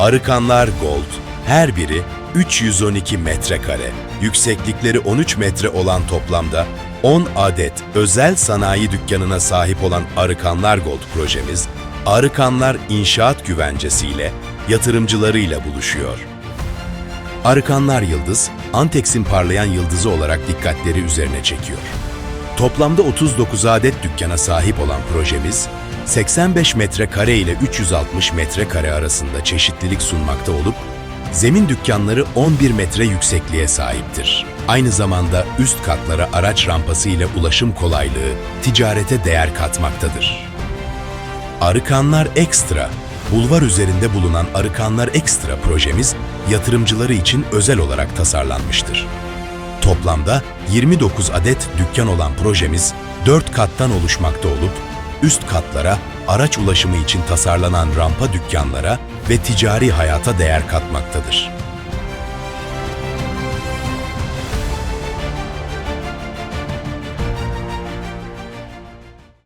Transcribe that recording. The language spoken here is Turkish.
Arıkanlar Gold, her biri 312 metrekare, yükseklikleri 13 metre olan toplamda 10 adet özel sanayi dükkanına sahip olan Arıkanlar Gold projemiz, Arıkanlar İnşaat Güvencesiyle yatırımcılarıyla buluşuyor. Arıkanlar Yıldız, Antex'in parlayan yıldızı olarak dikkatleri üzerine çekiyor. Toplamda 39 adet dükkana sahip olan projemiz, 85 metrekare ile 360 metrekare arasında çeşitlilik sunmakta olup, zemin dükkanları 11 metre yüksekliğe sahiptir. Aynı zamanda üst katlara araç rampası ile ulaşım kolaylığı, ticarete değer katmaktadır. Arıkanlar Ekstra, bulvar üzerinde bulunan Arıkanlar Ekstra projemiz yatırımcıları için özel olarak tasarlanmıştır. Toplamda 29 adet dükkan olan projemiz 4 kattan oluşmakta olup, üst katlara araç ulaşımı için tasarlanan rampa dükkanlara ve ticari hayata değer katmaktadır.